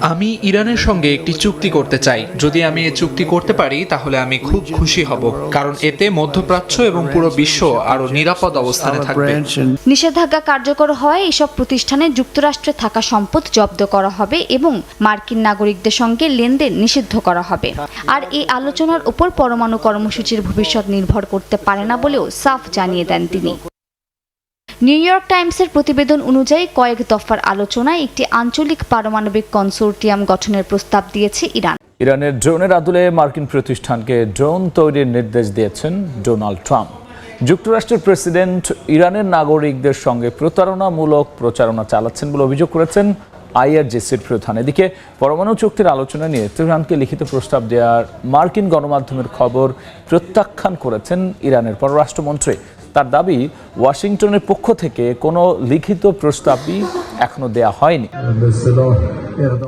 আমি ইরানের সঙ্গে একটি চুক্তি করতে চাই। যদি আমি এই চুক্তি করতে পারি তাহলে আমি খুব খুশি হব। কারণ এতে মধ্যপ্রাচ্য এবং পুরো বিশ্ব আরও নিরাপদ অবস্থানে থাকবে। নিষেধাজ্ঞা কার্যকর হয় এসব প্রতিষ্ঠানে যুক্তরাষ্ট্রে থাকা সম্পদ জব্দ করা হবে এবং মার্কিন নাগরিকদের সঙ্গে লেনদেন নিষিদ্ধ করা হবে। আর এই আলোচনার উপর পরমাণু কর্মসূচির ভবিষ্যৎ নির্ভর করতে পারে না বলেও সাফ জানিয়ে দেন তিনি। নিউ ইয়র্ক টাইমসের প্রতিবেদন অনুযায়ী কয়েক দফার আলোচনায় একটি আঞ্চলিক পারমাণবিক কনসোর্টিয়াম গঠনের প্রস্তাব দিয়েছে ইরান। ইরানের ড্রোনের আদলে মার্কিন প্রতিষ্ঠানকে ড্রোন তৈরির নির্দেশ দিয়েছেন ডোনাল্ড ট্রাম্প। যুক্তরাষ্ট্রের প্রেসিডেন্ট ইরানের নাগরিকদের সঙ্গে প্রতারণামূলক প্রচারণা চালাচ্ছেন বলে অভিযোগ করেছেন আইআরজিসির প্রধান। এদিকে পরমাণু চুক্তির আলোচনা নিয়ে তেহরানকে লিখিত প্রস্তাব দেওয়ার মার্কিন গণমাধ্যমের খবর প্রত্যাখ্যান করেছেন ইরানের পররাষ্ট্রমন্ত্রী তার দাবি ওয়াশিংটনের পক্ষ থেকে কোনো লিখিত প্রস্তাবই এখনও দেয়া হয়নি।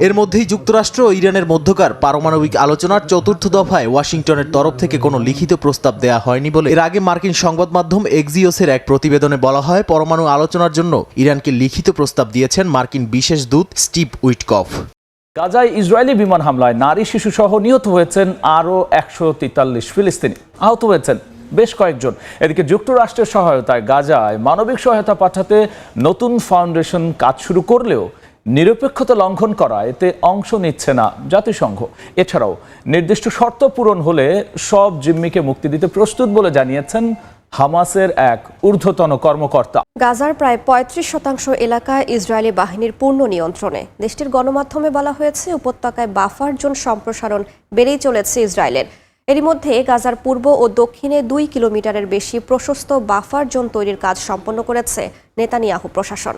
এর মধ্যেই যুক্তরাষ্ট্র ও ইরানের মধ্যকার পারমাণবিক আলোচনার চতুর্থ দফায় ওয়াশিংটনের তরফ থেকে কোনো লিখিত প্রস্তাব দেয়া হয়নি বলে এর আগে মার্কিন সংবাদ মাধ্যম এক্সিওসের এক প্রতিবেদনে বলা হয় পরমাণু আলোচনার জন্য ইরানকে লিখিত প্রস্তাব দিয়েছেন মার্কিন বিশেষ দূত স্টিভ উইটকফ। গাজায় ইসরায়েলি বিমান হামলায় নারী শিশু সহ নিহত হয়েছেন আরও একশো তেতাল্লিশ ফিলিস্তিনি। আহত হয়েছেন বেশ কয়েকজন। এদিকে যুক্তরাষ্ট্রের সহায়তায় গাজায় মানবিক সহায়তা পাঠাতে নতুন ফাউন্ডেশন কাজ শুরু করলেও নিরপেক্ষতা লঙ্ঘন করা এতে অংশ নিচ্ছে না জাতিসংঘ। এছাড়াও নির্দিষ্ট শর্ত পূরণ হলে সব জিম্মিকে মুক্তি দিতে প্রস্তুত বলে জানিয়েছেন হামাসের এক ঊর্ধ্বতন কর্মকর্তা। গাজার প্রায় পঁয়ত্রিশ শতাংশ এলাকা ইসরায়েলি বাহিনীর পূর্ণ নিয়ন্ত্রণে। দেশটির গণমাধ্যমে বলা হয়েছে, উপত্যকায় বাফার জোন সম্প্রসারণ বেড়েই চলেছে ইসরায়েলের। এরই মধ্যে গাজার পূর্ব ও দক্ষিণে দুই কিলোমিটারের বেশি প্রশস্ত বাফার জোন তৈরির কাজ সম্পন্ন করেছে নেতানিয়াহু প্রশাসন।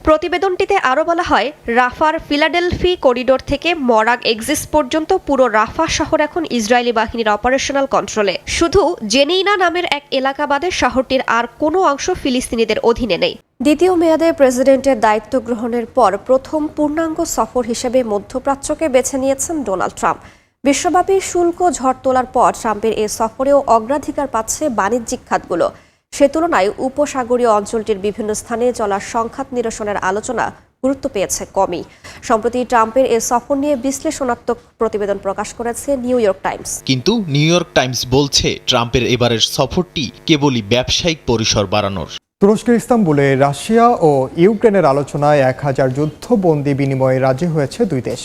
প্রতিবেদনটিতে আরও বলা হয়, রাফার ফিলাডেলফি করিডোর থেকে মরাগ এক্সিস পর্যন্ত পুরো রাফা শহর এখন ইসরায়েলি বাহিনীর অপারেশনাল কন্ট্রোলে। শুধু জেনেইনা নামের এক এলাকা বাদে শহরটির আর কোনো অংশ ফিলিস্তিনিদের অধীনে নেই। দ্বিতীয় মেয়াদে প্রেসিডেন্টের দায়িত্ব গ্রহণের পর প্রথম পূর্ণাঙ্গ সফর হিসেবে মধ্যপ্রাচ্যকে বেছে নিয়েছেন ডোনাল্ড ট্রাম্প। বিশ্বব্যাপী শুল্ক ঝড় তোলার পর ট্রাম্পের এ সফরেও অগ্রাধিকার পাচ্ছে বাণিজ্যিক খাতগুলো। সে তুলনায় উপসাগরীয় অঞ্চলটির বিভিন্ন স্থানে চলা সংঘাত নিরসনের আলোচনা গুরুত্ব পেয়েছে কমই। সম্প্রতি ট্রাম্পের এ সফর নিয়ে বিশ্লেষণাত্মক প্রতিবেদন প্রকাশ করেছে নিউ ইয়র্ক টাইমস। কিন্তু নিউ ইয়র্ক টাইমস বলছে ট্রাম্পের এবারের সফরটি কেবলই ব্যবসায়িক পরিসর বাড়ানোর। তুরস্কের ইস্তাম্বুলে রাশিয়া ও ইউক্রেনের আলোচনায় এক হাজার যুদ্ধবন্দি বিনিময়ে রাজি হয়েছে দুই দেশ।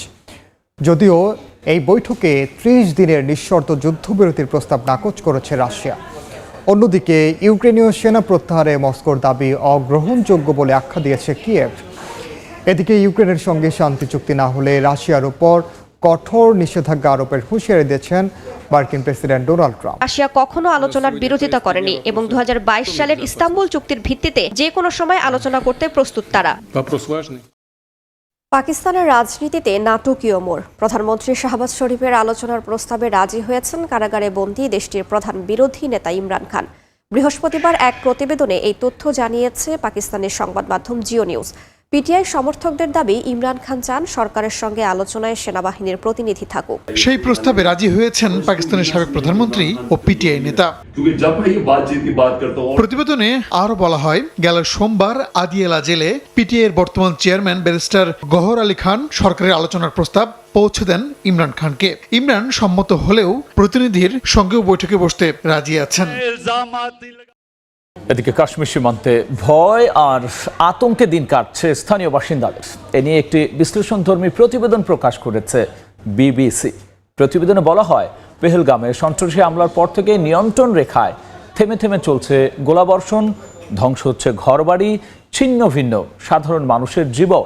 যদিও এই বৈঠকে ত্রিশ দিনের নিঃশর্ত যুদ্ধবিরতির প্রস্তাব নাকচ করেছে রাশিয়া। অন্যদিকে ইউক্রেনীয় সেনা প্রত্যাহারে মস্কোর দাবি অগ্রহণযোগ্য বলে আখ্যা দিয়েছে কিয়েভ। এদিকে ইউক্রেনের সঙ্গে শান্তি চুক্তি না হলে রাশিয়ার উপর কঠোর নিষেধাজ্ঞা আরোপের হুঁশিয়ারি দিয়েছেন মার্কিন প্রেসিডেন্ট ডোনাল্ড ট্রাম্প। রাশিয়া কখনো আলোচনার বিরোধিতা করেনি এবং দু হাজার বাইশ সালের ইস্তাম্বুল চুক্তির ভিত্তিতে যে কোনো সময় আলোচনা করতে প্রস্তুত তারা। পাকিস্তানের রাজনীতিতে নাটকীয় মোড়। প্রধানমন্ত্রী শাহবাজ শরীফের আলোচনার প্রস্তাবে রাজি হয়েছেন কারাগারে বন্দী দেশটির প্রধান বিরোধী নেতা ইমরান খান। বৃহস্পতিবার এক প্রতিবেদনে এই তথ্য জানিয়েছে পাকিস্তানের সংবাদ মাধ্যম জিও নিউজ। পিটিআই সমর্থকদের দাবি ইমরান খান চান সরকারের সঙ্গে আলোচনায় সেনাবাহিনীর প্রতিনিধি থাকুক। সেই প্রস্তাবে রাজি হয়েছেন পাকিস্তানের সাবেক প্রধানমন্ত্রী ও পিটিআই নেতা। প্রতিবেদনে আরও বলা হয় গেল সোমবার আদিয়েলা জেলে পিটিআই এর বর্তমান চেয়ারম্যান ব্যারিস্টার গহর আলী খান সরকারের আলোচনার প্রস্তাব পৌঁছে দেন ইমরান খানকে। ইমরান সম্মত হলেও প্রতিনিধির সঙ্গেও বৈঠকে বসতে রাজি আছেন। এদিকে কাশ্মীর সীমান্তে ভয় আর আতঙ্কে দিন কাটছে স্থানীয় বাসিন্দাদের। এ নিয়ে একটি বিশ্লেষণধর্মী প্রতিবেদন প্রকাশ করেছে বিবিসি। প্রতিবেদনে বলা হয়, পেহেলগামে সন্ত্রাসী হামলার পর থেকে নিয়ন্ত্রণ রেখায় থেমে থেমে চলছে গোলাবর্ষণ, ধ্বংস হচ্ছে ঘরবাড়ি, ছিন্ন ভিন্ন, সাধারণ মানুষের জীবন।